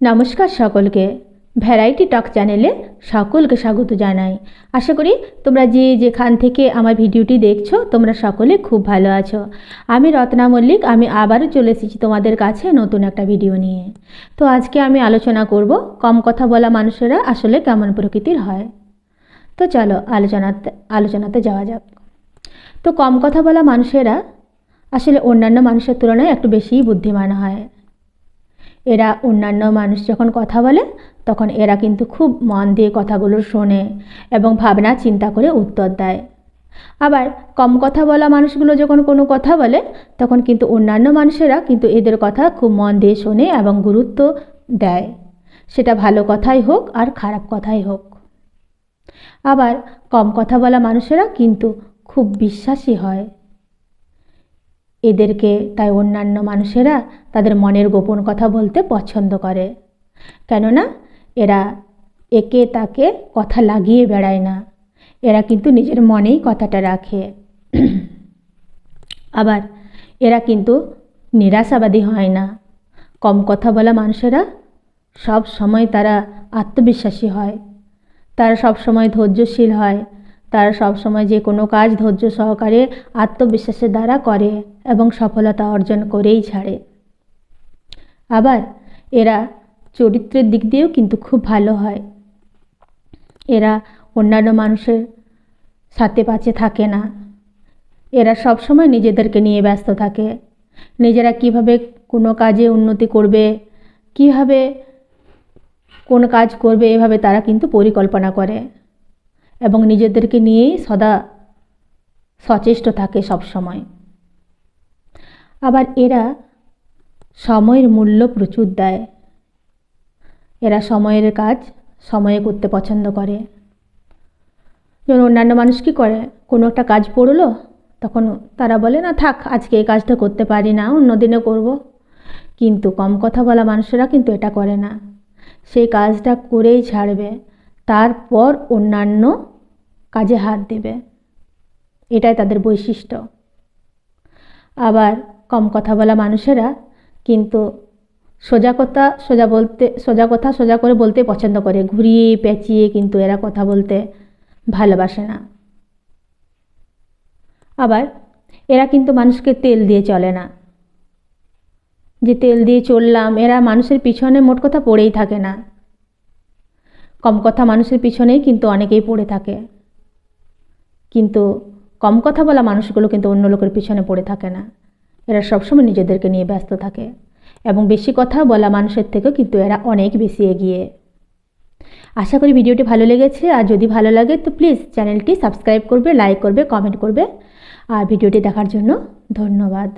নমস্কার সকলকে। ভ্যারাইটি টক চ্যানেলে সকলকে স্বাগত জানাই। আশা করি তোমরা যে যেখান থেকে আমার ভিডিওটি দেখছ, তোমরা সকলে খুব ভালো আছো। আমি রত্না মল্লিক, আমি আবারও চলে এসেছি তোমাদের কাছে নতুন একটা ভিডিও নিয়ে। তো আজকে আমি আলোচনা করব কম কথা বলা মানুষেরা আসলে কেমন প্রকৃতির হয়। তো চলো আলোচনাতে আলোচনাতে যাওয়া যাক। তো কম কথা বলা মানুষেরা আসলে অন্যান্য মানুষের তুলনায় একটু বেশিই বুদ্ধিমান হয়। এরা অন্যান্য মানুষ যখন কথা বলে, তখন এরা কিন্তু খুব মন দিয়ে কথাগুলো শোনে এবং ভাবনা চিন্তা করে উত্তর দেয়। আবার কম কথা বলা মানুষগুলো যখন কোনো কথা বলে, তখন কিন্তু অন্যান্য মানুষেরা কিন্তু এদের কথা খুব মন দিয়ে শোনে এবং গুরুত্ব দেয়। সেটা ভালো কথাই হোক আর খারাপ কথাই হোক। আবার কম কথা বলা মানুষেরা কিন্তু খুব বিশ্বাসী হয়। এদেরকে তাই অন্যান্য মানুষেরা তাদের মনের গোপন কথা বলতে পছন্দ করে। কেননা, এরা একে তাকে কথা লাগিয়ে বেড়ায় না। এরা কিন্তু নিজের মনেই কথাটা রাখে। আবার এরা কিন্তু নিরাশাবাদী হয় না। কম কথা বলা মানুষেরা সব সময় তারা আত্মবিশ্বাসী হয়। তারা সব সময় ধৈর্যশীল হয়। তারা সবসময় যে কোনো কাজ ধৈর্য সহকারে আত্মবিশ্বাসের দ্বারা করে এবং সফলতা অর্জন করেই ছাড়ে। আবার এরা চরিত্রের দিক দিয়েও কিন্তু খুব ভালো হয়। এরা অন্যান্য মানুষের সাথে পাচে থাকে না। এরা সবসময় নিজেদেরকে নিয়ে ব্যস্ত থাকে। নিজেরা কীভাবে কোনো কাজে উন্নতি করবে, কীভাবে কোন কাজ করবে, এভাবে তারা কিন্তু পরিকল্পনা করে। এবং নিজেদেরকে নিয়েই সদা সচেষ্ট থাকে সব সময়। আবার এরা সময়ের মূল্য প্রচুর দেয়। এরা সময়ের কাজ সময়ে করতে পছন্দ করে। যেমন অন্যান্য মানুষ কী করে? কোনো একটা কাজ পড়ল, তখন তারা বলে, না, থাক, আজকে এই কাজটা করতে পারি না, অন্য দিনে করব। কিন্তু কম কথা বলা মানুষেরা কিন্তু এটা করে না। সেই কাজটা করেই ছাড়বে। তারপর অন্যান্য কাজে হাত দেবে। এটাই তাদের বৈশিষ্ট্য। আবার কম কথা বলা মানুষেরা কিন্তু সোজা কথা সোজা বলতে, সোজা কথা সোজা করে বলতে পছন্দ করে। ঘুরিয়ে, পেঁচিয়ে কিন্তু এরা কথা বলতে ভালোবাসে না। আবার এরা কিন্তু মানুষকে তেল দিয়ে চলে না। যে তেল দিয়ে চললাম, এরা মানুষের পিছনে মোট কথা পড়েই থাকে না। কম কথা মানুষের পিছনেই কিন্তু অনেকেই পড়ে থাকে। কিন্তু কম কথা বলা মানুষগুলো কিন্তু অন্য লোকের পিছনে পড়ে থাকে না। এরা সবসময় নিজেদেরকে নিয়ে ব্যস্ত থাকে এবং বেশি কথা বলা মানুষের থেকেও কিন্তু এরা অনেক বেশি এগিয়ে। আশা করি ভিডিওটি ভালো লেগেছে। আর যদি ভালো লাগে তো প্লিজ চ্যানেলটি সাবস্ক্রাইব করবে, লাইক করবে, কমেন্ট করবে। আর ভিডিওটি দেখার জন্য ধন্যবাদ।